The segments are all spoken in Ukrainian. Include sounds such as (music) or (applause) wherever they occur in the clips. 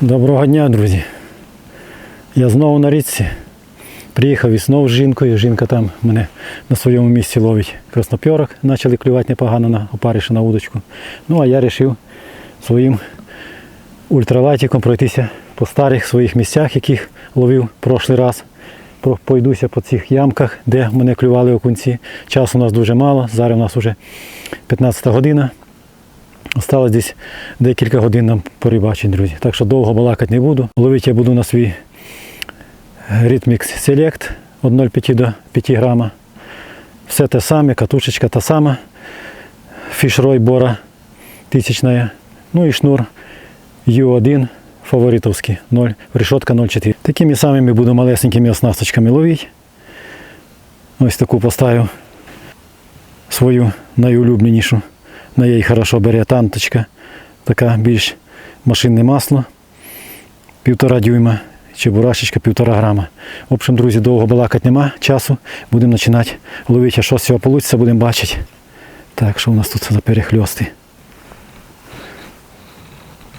Доброго дня, друзі. Я знову на річці. Приїхав і знову з жінкою. Жінка там мене на своєму місці ловить краснопьорок. Почали клювати непогано на опариша на удочку. Ну а я вирішив своїм ультралайтиком пройтися по старих своїх місцях, яких ловив прошлий раз. Пройдуся по цих ямках, де мене клювали окунці. Часу у нас дуже мало. Зараз у нас вже 15 година. Осталось десь декілька годин нам порибачить, друзі. Так що довго балакати не буду. Ловити я буду на свій Rhythmix Select від 0,5 до 5 грама. Все те саме, катушечка та сама. Фішрой Бора тисячна. Ну і шнур U1 фаворитовський 0, решетка 0,4. Такими самими буду малесенькими оснасточками ловити. Ось таку поставив свою найулюбленішу. На їй хорошо бере танточка, така більш машинне масло, півтора дюйма, чебурашечка півтора грама. В общем, друзі, довго балакати нема часу. Будемо починати ловити, а що з цього вийде, будемо бачити. Так, що у нас тут за перехльости.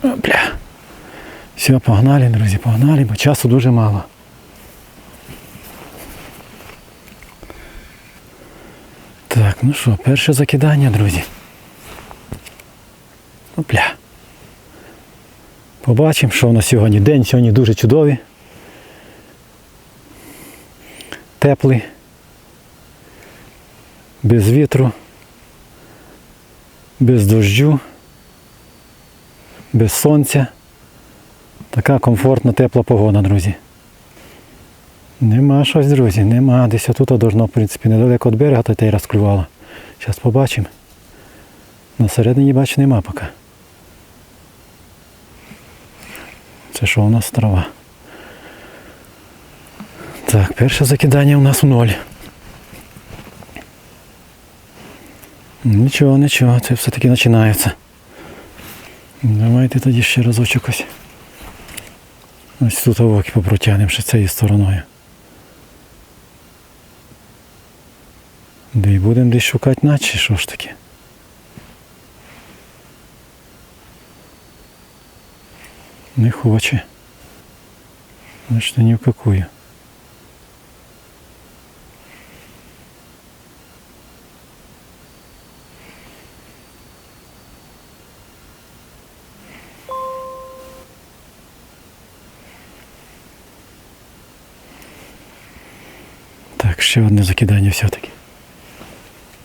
Бля. Все, погнали, друзі, погнали, бо часу дуже мало. Так, ну що, перше закидання, друзі. Опля. Побачимо, що у нас сьогодні. День сьогодні дуже чудовий. Теплий. Без вітру. Без дощу. Без сонця. Така комфортна, тепла погода, друзі. Нема щось, друзі, нема. Десь тут должно, в принципі, недалеко від берега та й розклювало. Зараз побачимо. На середині бачу нема поки. Це що у нас трава? Так, перше закидання у нас в ноль. Нічого, нічого, це все-таки починається. Давайте тоді ще разочок ось. Ось тут овоки попротягнемо ще цією стороною. Де і будемо десь шукати наче, що ж таке. Не хоче. Значит, ни в какую. Так, ще одне закидання все-таки.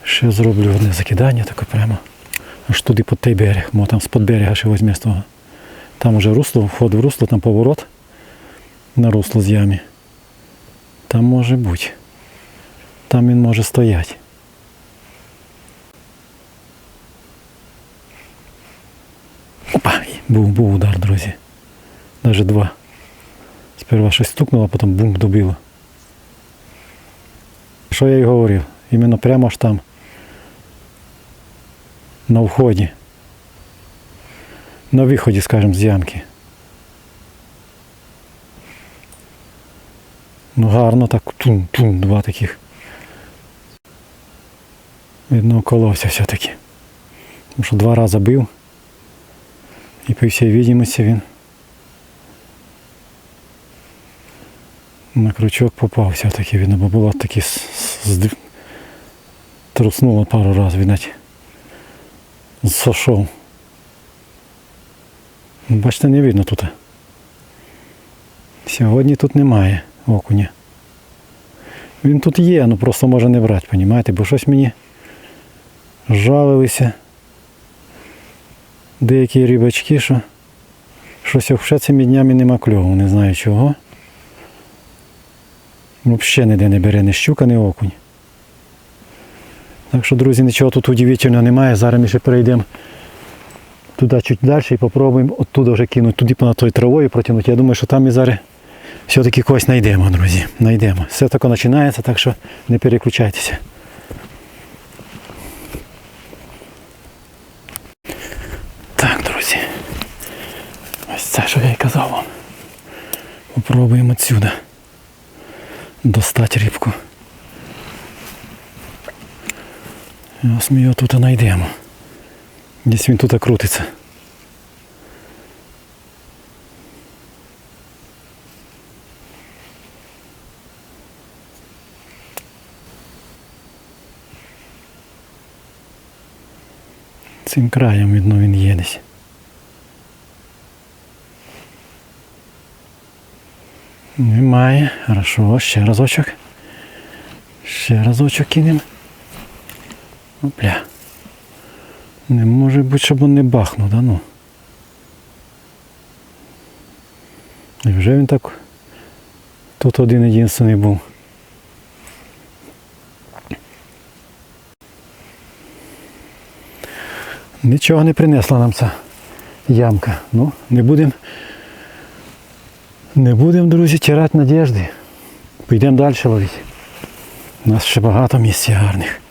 Ще зроблю одне закидання, таке прямо. Аж туди під той берег, мо там з-під берега ще візьме з того. Там уже русло, вход в русло, там поворот на русло з ямі. Там може бути. Там він може стояти. Опа! Був, був удар, друзі. Навіть два. Сперва щось стукнуло, а потім бум добило. Що я й говорив? Іменно прямо аж там. На вході. На виході, скажімо, з ямки. Ну гарно так тун-тун, два таких. Видно, уколовся все-таки. Тому що два рази бив. І по всій відомості він на крючок попав все-таки, видно, бо було такі труснуло пару разів, видать. Зсошов. Ну, Бачите, не видно тут. Сьогодні тут немає окуня. Він тут є, ну просто може не брати, понімаєте, бо щось мені жалилися. Деякі рибачки, що щось вже цими днями нема кльову, не знаю чого. Взагалі ніде не бере ні щука, ні окунь. Так що, друзі, нічого тут удивительного немає. Зараз ми ще перейдемо туди чуть далі і спробуємо оттуда вже кинути туди понад тою травою протягнути. Я думаю, що там ми зараз все-таки когось знайдемо, друзі. Знайдемо. Все таке починається, так що не переключайтеся. Так, друзі. Ось це, що я й казав вам. Попробуємо отсюди достати рибку. Ось ми його тут знайдемо. Десь він тут крутиться. Цим краєм видно він є десь. Немає, хорошо, ще разочок. Ще разочок кинемо. Опля. Не може бути, щоб він не бахнув, да ну. І вже він так тут один єдиний був. Нічого не принесла нам ця ямка. Ну, не будемо. Не будемо, друзі, тирати надіжди. Підемо далі ловити. У нас ще багато місць гарних.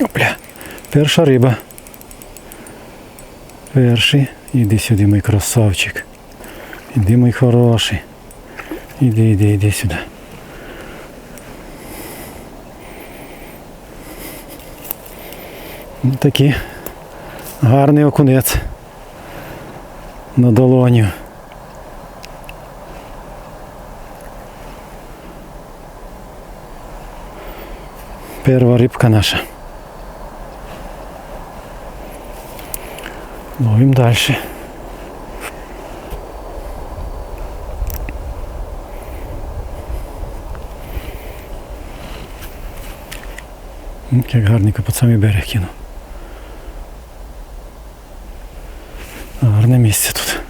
Опля. Перша риба. Перший. Іди сюди, мій красавчик. Іди, мій хороший. Іди, іди, іди сюди. Ну, такий гарний окунець на долоню. Перша рибка наша. Ловим дальше. Як гарненько під самий берег кинув. Гарне місце тут.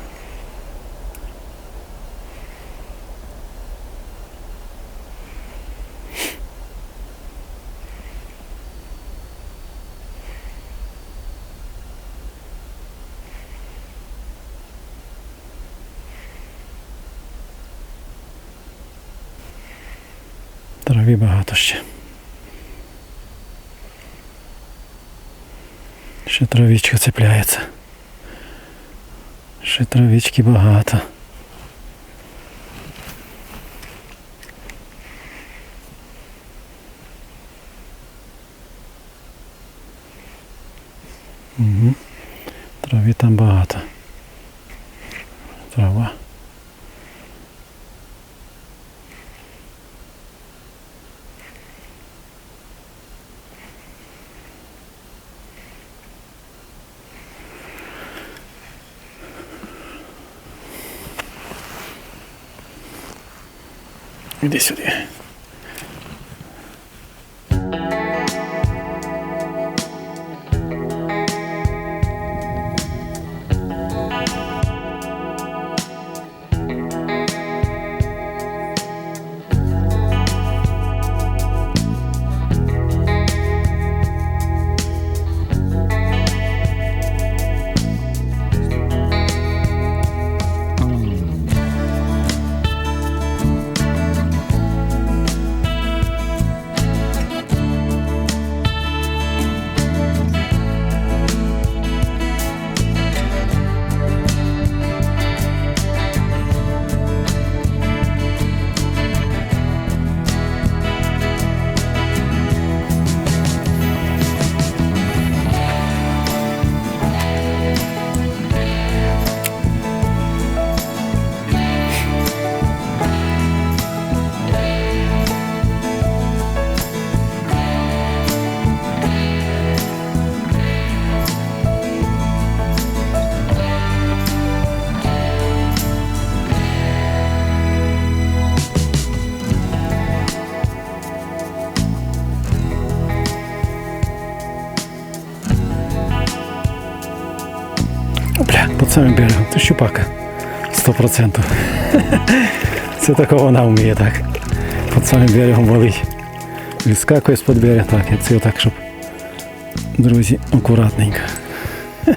Трави багато ще. Ще травичка цепляється. Ще травички багато. Угу. Трави там багато. Трава. Іди сюди. Самим берегом. Це щупака. Сто процентів. (laughs) Це такого вона вміє так. Під самим берегом валить. Відскакує з-під берега, так, і це отак, щоб. Друзі, акуратненько. (laughs)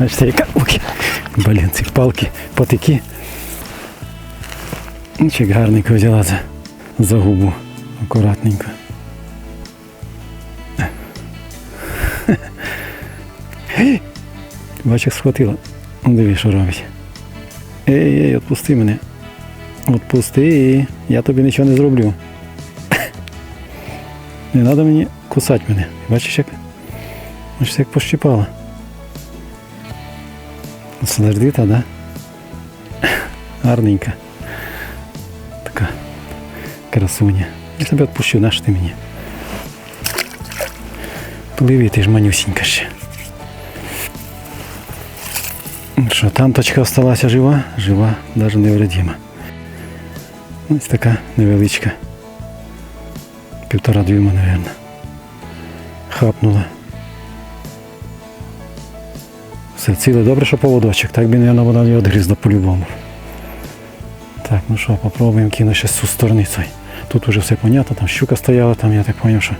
Бачите, яка. Блін, ці палки, потики. Чик гарненько взяла за, за губу. Акуратненько. (laughs) Бачиш, схватила. Ну, Диви, що робить. Ей, ей, відпусти мене. Відпусти, я тобі нічого не зроблю. (laughs) Не треба мені кусати мене. Бачиш як? Бачиш, як пощипала. Сердита, да? (laughs) Гарненька. Така красуня. Я тебе відпущу, наш ти мені. Пливи, ти ж манюсінька ще. Що, там точка осталася жива? Жива, навіть невредима. Ось така невеличка. Півтора дюйма, мабуть. Хапнула. Все ціле, добре, що поводочок. Так би, мабуть, вона не відгрізла по-любому. Так, ну що, попробуємо кинути ще з цю сторони. Тут уже все понятно, там щука стояла, там я так зрозумів, що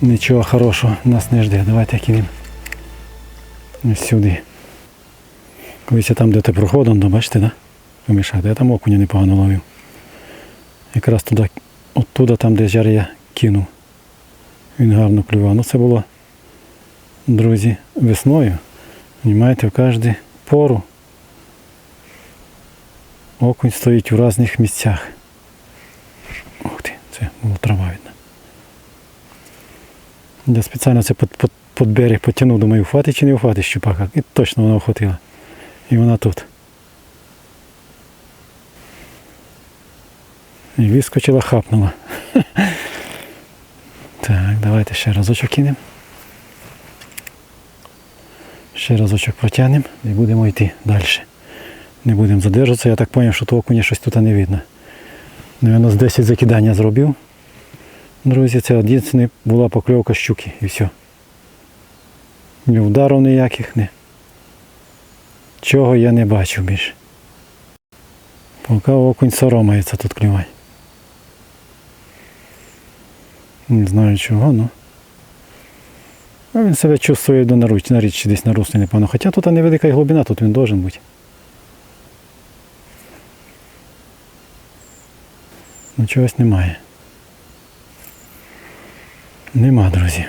нічого хорошого нас не жде. Давайте кинемо сюди. Колись там де ти проходом, ну, бачите, да? Помішати. Я там окуня непогано ловив. Якраз туди, оттуда, там, де жар я кинув. Він гарно клював. Ну це було, друзі, весною. Понимаєте, в кожну пору окунь стоїть у різних місцях. Ух ти, це було трава видно. Я спеціально це під, під, під берег потягнув, думаю, вхватить чи не вхватить щупака. І точно вона вхватила. І вона тут. І вискочила, хапнула. (laughs) Так, давайте ще разочок кинемо. Ще разочок протягнемо і будемо йти далі. Не будемо задержатися. Я так зрозумів, що того окуня щось тут не видно. Наверно, з 10 закидання зробив. Друзі, це єдине була покльовка щуки і все. Ні ударів ніяких, не. Чого я не бачив більше. Поки окунь соромається тут клювати. Не знаю чого, ну. А він себе чувствує до наруч, на річці десь на руслі, непевно. Хоча тут невелика глибина, тут він должен бути. Ну чогось немає. Нема, друзі.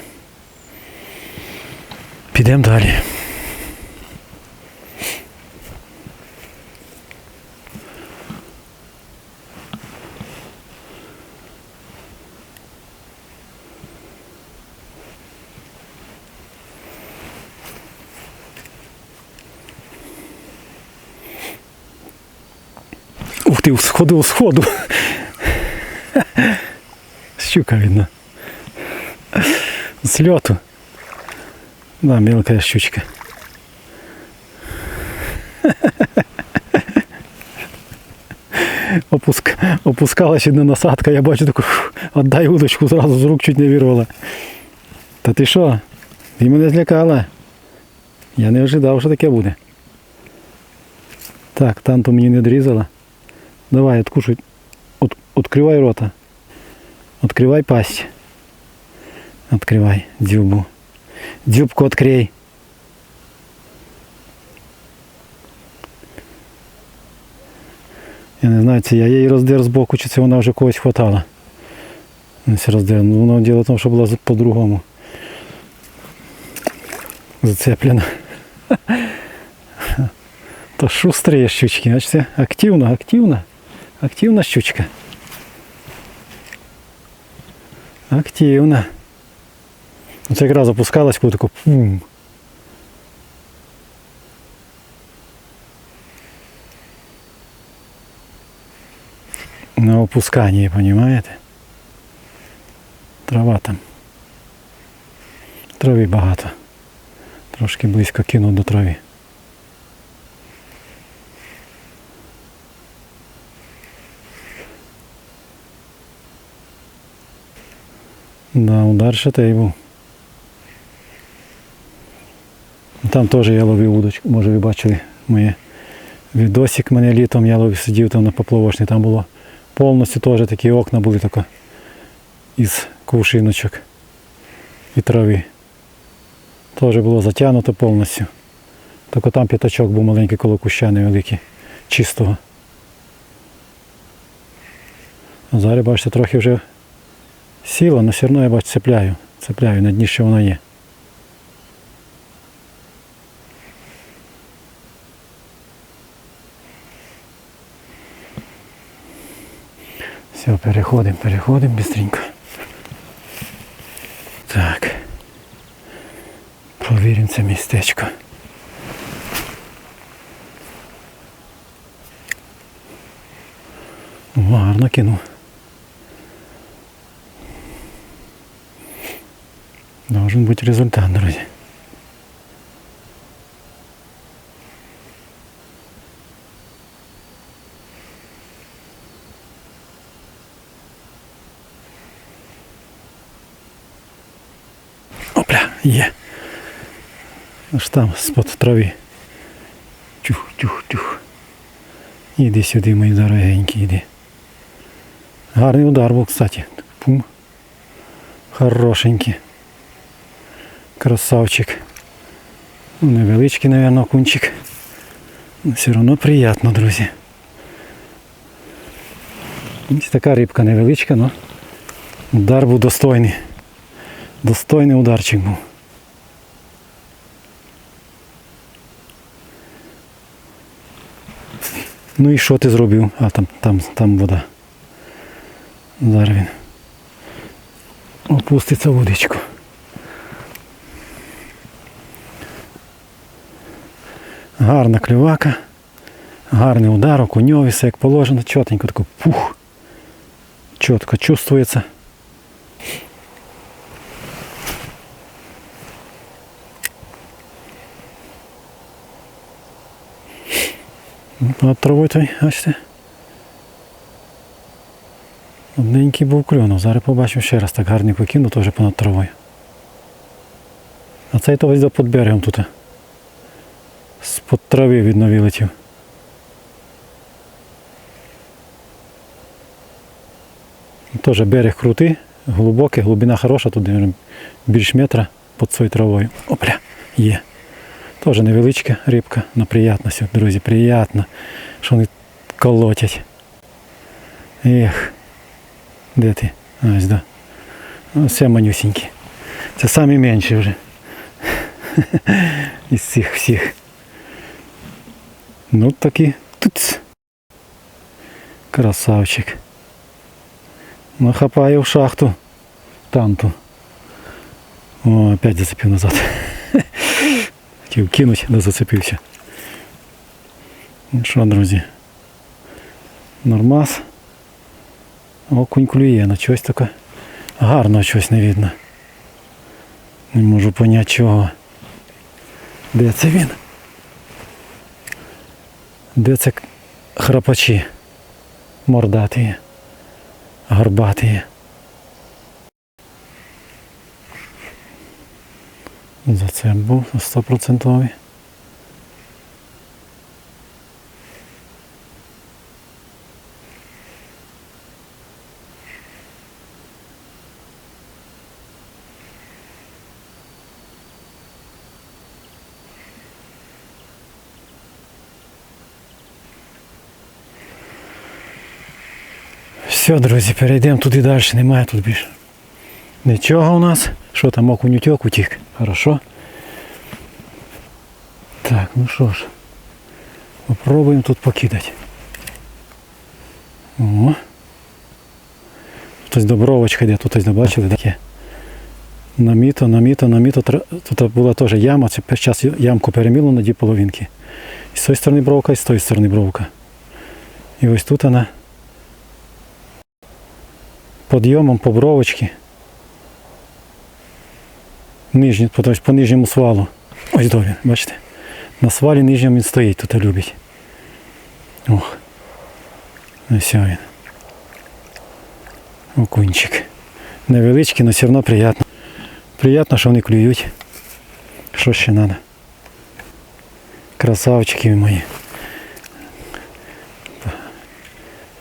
Підемо далі. Ух ти, сходу, сходу. Щука видно. С лету. Да, мелкая щучка. Опуск... Опускалась одна насадка, я бачу таку, отдай удочку, зразу з рук чуть не вирвала. Та ти що? Ти мене злякала. Я не ожидав, що таке буде. Так, там то мені не дрізала. Давай, откушай. От, открывай рота. Открывай пасть. Открывай дзюбу. Дзюбку открой. Я не знаю, це я її роздер з боку, чи це вона вже когось хватала. Ось роздер. Ну, воно діло в тому, що була з- по-другому. Зацеплена. (laughs) То шустрі щучки, значить це активна, Активна. Щучка. Активна. Оце якраз опускалась, коли тако пум. На опусканні, розумієте? Трава там. Трави багато. Трошки близько кинув до трави. Да, удар той був. Там теж я ловив удочку, може ви бачили моє відосик мене літом, я ловив, сидів там на поплавочні, там було повністю теж такі окна були тако із кувшиночок і трави. Теж було затягнуто повністю. Тільки там п'ятачок був маленький коло куща невеликий, чистого. А зараз бачите, трохи вже сіла, але все одно я бачу, цепляю, цепляю на дні, що вона є. Все, переходимо, переходимо швидко. Так. Провіримо це містечко. Гарно кинув. Должен бути результат, друзі. Опля, є. Аж там з-под трави. Тюх, тюх, тюх. Іди сюди, мої дорогенькі, іди. Гарний удар був, кстати. Пум. Хорошенький. Красавчик. Ну, Невеличкий, наверное, окунчик. Но все одно приємно, друзі. Ось така рибка невеличка, але удар був достойний. Достойний ударчик був. Ну і що ти зробив? А там, там, там вода. Зараз він опуститься в водичку. Гарна клювака, гарний удар, окуньовий, все як положено, чотенько тако пух. Чітко чувствується. Над травою той, бачите? Одненький був клюнув. Зараз побачимо ще раз так гарний покинув, теж понад травою. А цей то ось під берегом тут. З-под трави видно вилетів. Теж берег крутий, глибокий, глибина хороша, тут більш метра під цією травою. Опля, є. Теж невеличка рибка, але приємно сьогодні, друзі, приємно, що вони колотять. Ех, де ти? Ось, да. Ось це манюсінькі. Це самі менші вже. (laughs) Із цих всіх. Ну такі тут. Красавчик. Нахапаю в шахту. Танту. О, опять зацепив назад. (laughs) Хотів кинуть, да зацепився. Ну що, друзі? Нормас. Окунь клює, на щось таке. Гарно щось не видно. Не можу поняти чого. Де це він? Де це храпачі? Мордаті, горбаті. За це був стопроцентовий. Все, друзі, перейдемо туди далі, немає тут більше. Нічого у нас. Що там окунь утек утік? Хорошо. Так, ну що ж. Попробуємо тут покидати. О. Тут добровочка йде, тут ось бачили таке. Наміто, наміто, наміто. Тут була теж яма, це зараз ямку переміло на дві половинки. І з цієї сторони бровка, і з тої сторони бровка. І ось тут вона подйомом по бровочці. Нижні, тобто по нижньому свалу. Ось до він, бачите? На свалі нижньому він стоїть, тут любить. Ох. Ось він. Окунчик. Невеличкий, але все одно приємно. Приємно, що вони клюють. Що ще треба? Красавчики ви мої.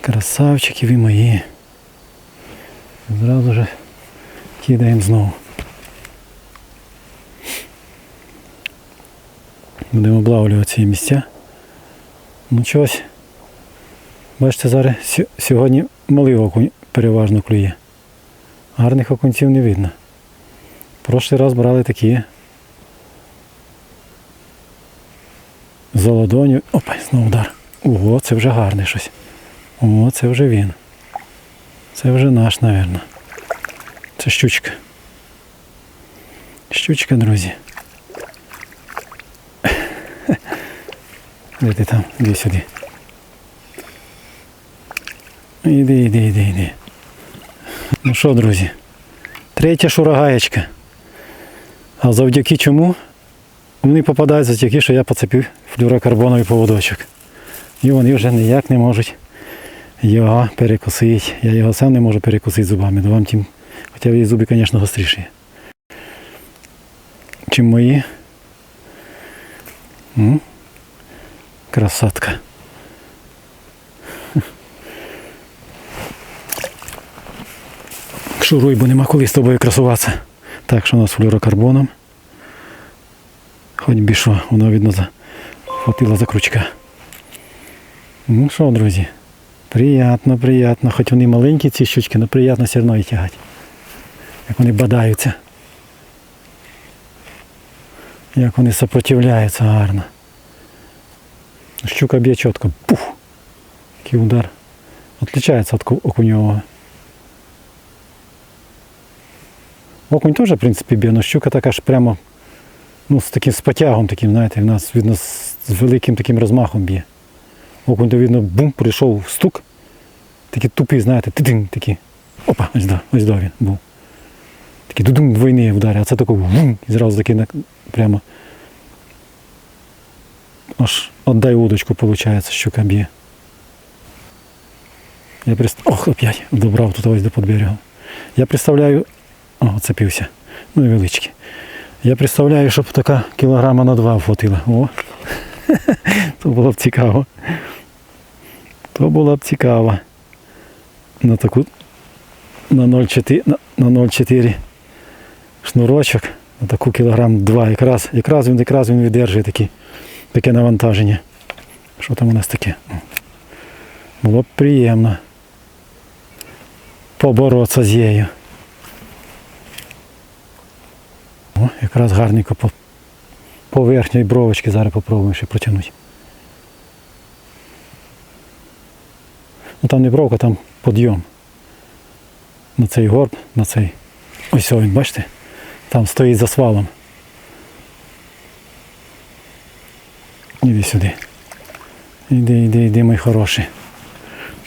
Красавчики ви мої. Зразу же кидаємо знову. Будемо облавлювати ці місця. Ну чогось. Бачите, зараз сьогодні малий окунь переважно клює. Гарних окунців не видно. Прошлий раз брали такі. Золодоню. Опа, знову удар. Ого, це вже гарне щось. О, це вже він. Це вже наш, мабуть. Це щучка. Щучка, друзі. Де ти там? Іди сюди. Іди, іди, іди, іди. Ну що, друзі? Третя шурагаєчка. А завдяки чому? Вони попадаються завдяки, що я поцепив флюрокарбоновий поводочок. І вони вже ніяк не можуть його перекусити. Я його сам не можу перекусити зубами. Ну, вам тим, хоча її зуби, звісно, гостріші. Чим мої. М? Красотка. Шуруй, бо нема коли з тобою красуватися. Так, що у нас флюрокарбоном. Хоч би що, воно видно захватило за крючка. Ну що, друзі, приятно, приятно. Хоч вони маленькі ці щучки, але приємно все одно їх тягати. Як вони бадаються. Як вони сопротивляються гарно. Щука б'є чітко. Пух! Який удар. Отличається від ку- окуньового. Окунь теж, в принципі, б'є, але щука така ж прямо ну, з таким з потягом таким, знаєте, в нас видно з великим таким розмахом б'є. Окунь, то видно, бум, прийшов стук. Такий тупий, знаєте, тидин такий. Опа, ось да, ось да він був. Такий дудум двойний удар, а це такий вум, і зразу такий прямо. Аж отдай удочку, виходить, щука б'є. Я прист... Ох, опять добрав тут ось до подберегу. Я представляю. О, цепився. Ну і велички. Я представляю, щоб така кілограма на два вхватила. О. (laughs) То було б цікаво. То було б цікаво. На таку на 0,4 на, на 0,4 шнурочок, на таку кілограм два. Якраз, якраз він якраз він видержує такі, таке навантаження. Що там у нас таке? Було б приємно поборотися з нею. О, якраз гарненько по, по верхньої бровочки зараз попробуємо ще протягнути. Ну там не бровка, там підйом. На цей горб, на цей. Ось він, бачите? Там стоїть за свалом. Іди сюди. Іди, іди, іди, мій хороший.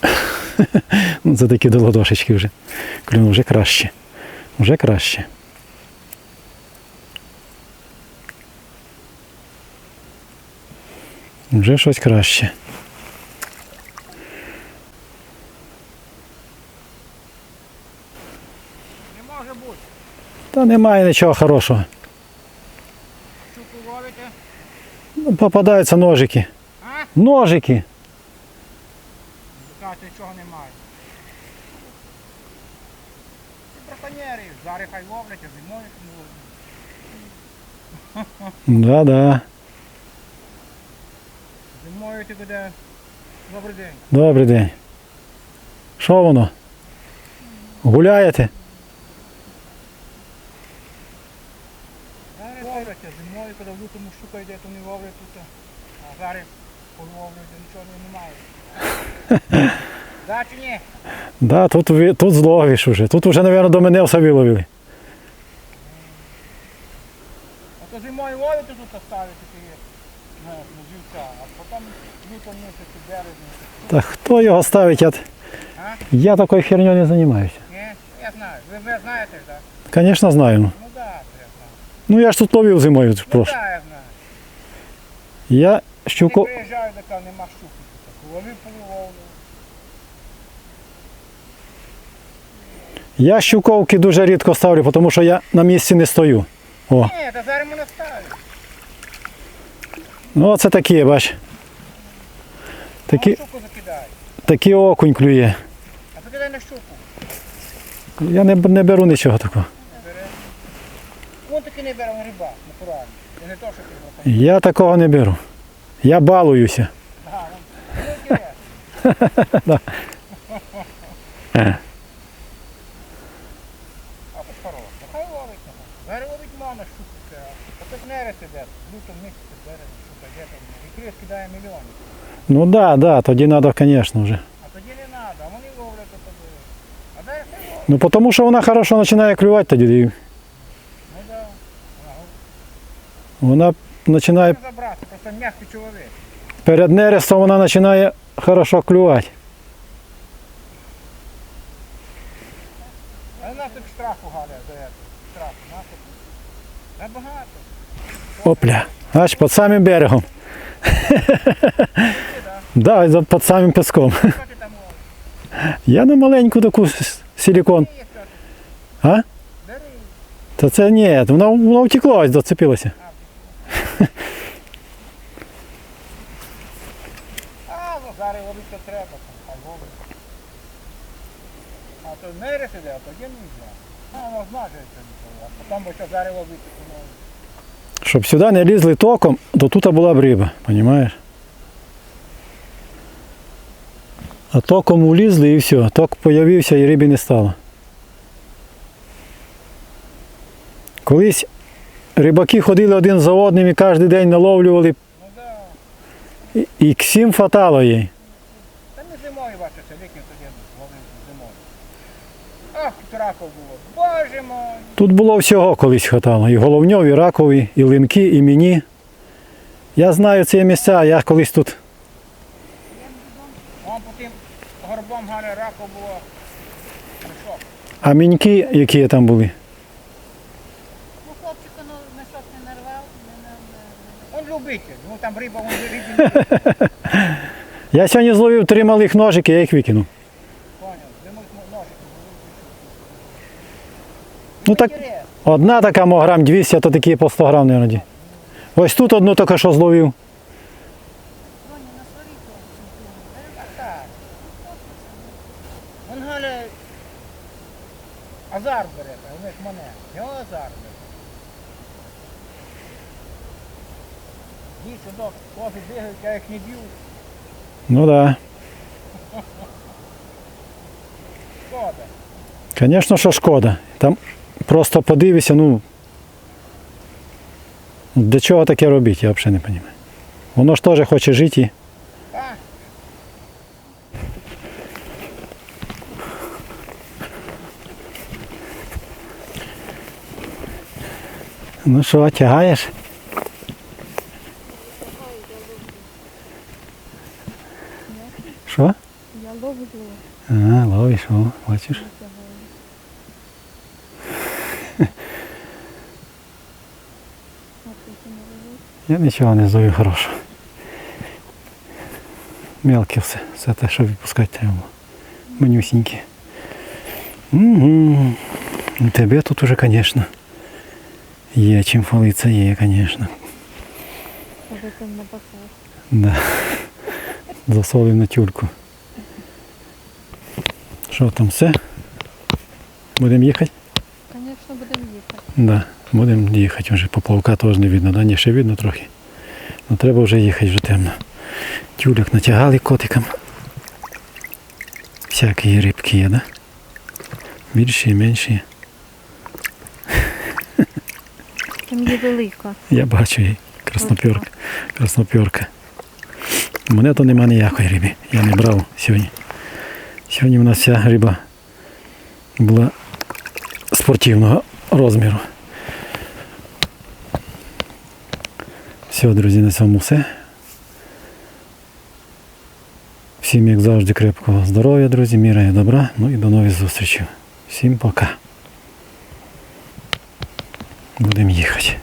(laughs) ну, це такі до вже. Клюнув вже краще. Вже краще. Вже щось краще. Не може бути. Та немає нічого хорошого. Щуку ловите. Ну, Попадаються ножики. А? Ножики. Кажете, чого немає. Ці браконьєри, зараз хай ловлять, а зимою. Да-да. Зимою ти добрий день. Добрий день. Що воно? Гуляєте? Зараз ловлять, зимою, коли в лютому щука йде, то не ловлять тут. А зараз половлять, а нічого немає. (laughs) Да чи ні? Да, тут, тут зловиш уже. Тут вже, мабуть, до мене все виловили. А то зимою ловите тут ставити Та хто його ставить? Я, я такою херню не займаюся. Ні? Я знаю. Ви, ви знаєте, так? Звісно, знаю. Ну так, да, я знаю. Ну я ж тут ловив зимою Ну прошло. так, я знаю. Я щуку. приїжджаю, така нема щуки. тут. Лови половину. Я щуковки дуже рідко ставлю, тому що я на місці не стою. О, Ні, та зараз мене ставить. Ну оце такі, бач. Такі, закидай. окунь клює. А закидай на щуку. Я не, не беру нічого такого. Вон таки не бере, він риба, натуральний. Не то, що ти. Я такого не беру. Я балуюся. Ага. Ну, інтересно. (laughs) А то хорош. Нехай ловить. Зараз ловить мама щуку. це, А тут нерест іде. Лютом місяці там. І крис кидає мільйони. Ну да, да, тоді треба, звісно, вже. А тоді не треба, а вони ловлять тоді. А зараз не. Ну тому що вона хорошо починає клювати тоді. Ну да. Вона починає забрати, просто м'який чоловік. перед нерестом вона починає хорошо клювати. А тут штрафу галя за це. Штрафу. Нас тут набагато. Опля. Аж під самим берегом. (laughs) Да, під самим піском. Там? (laughs) Я на маленьку таку с- силікон. Є що? А? Та це ні, воно, воно втекло, ось зацепилося. (laughs) А, ну зараз ловити то треба, там, хай ловить. А то нерест іде, а тоді не йде. А, воно а потім би що зараз ловити, то ну, Щоб сюди не лізли током, то тут була б риба, розумієш? А током улізли і все. Ток появився і риби не стало. Колись рибаки ходили один за одним і кожен день наловлювали і- і всім фатало їй. Та не зимою бачите, літнім тоді зимою. Ах, тут було. Боже мой. Тут було всього колись хватало. І головньов, і ракові, і линки, і мені. Я знаю ці місця, я колись тут. Вон по тим горбом галя раков було. А міньки, які там були. Ну, хлопчику ну, мішок не нарвав, не, Он любитель, ну там риба, вон риби (laughs) Я сьогодні зловив три малих ножики, я їх викинув. Ну так, одна така мо грам 200, а то такі по 100 грам, мабуть. Ось тут одну тільки що зловив. Азар бере, у них мене. Його азар бере. Дід сюди, хлопці бігають, я їх не б'ю. Ну так. Шкода. Да. Звісно, що шкода. Там просто подивися, ну. Для чого таке робити, я взагалі не розумію. Воно ж теж хоче жити. Ну що, тягаєш? Що? Я ловлю. А, ловиш, о, бачиш. Я нічого не зловив хорошого. Мелке все, все те, що відпускати треба було. Манюсінькі. Угу. Тебе тут уже, звісно. Є чим хвалитися, є, звісно. Може там на базар. Да. Засолив на тюльку. Що там все? Будемо їхати? Звісно, будемо їхати. Да, будемо їхати вже. Поплавка теж не видно, да? Ні, ще видно трохи. Ну треба вже їхати, вже темно. Тюльок натягали котикам. Всякі рибки є, да? Більші і менші. Там є велика. Я бачу її. Краснопьорка. Краснопьорка. У мене то нема ніякої риби. Я не брав сьогодні. Сьогодні у нас вся риба була спортивного розміру. Все, друзі, на цьому все. Всім, як завжди, крепкого здоров'я, друзі, міра і добра. Ну і до нових зустрічей. Всім пока. Будемо їхати.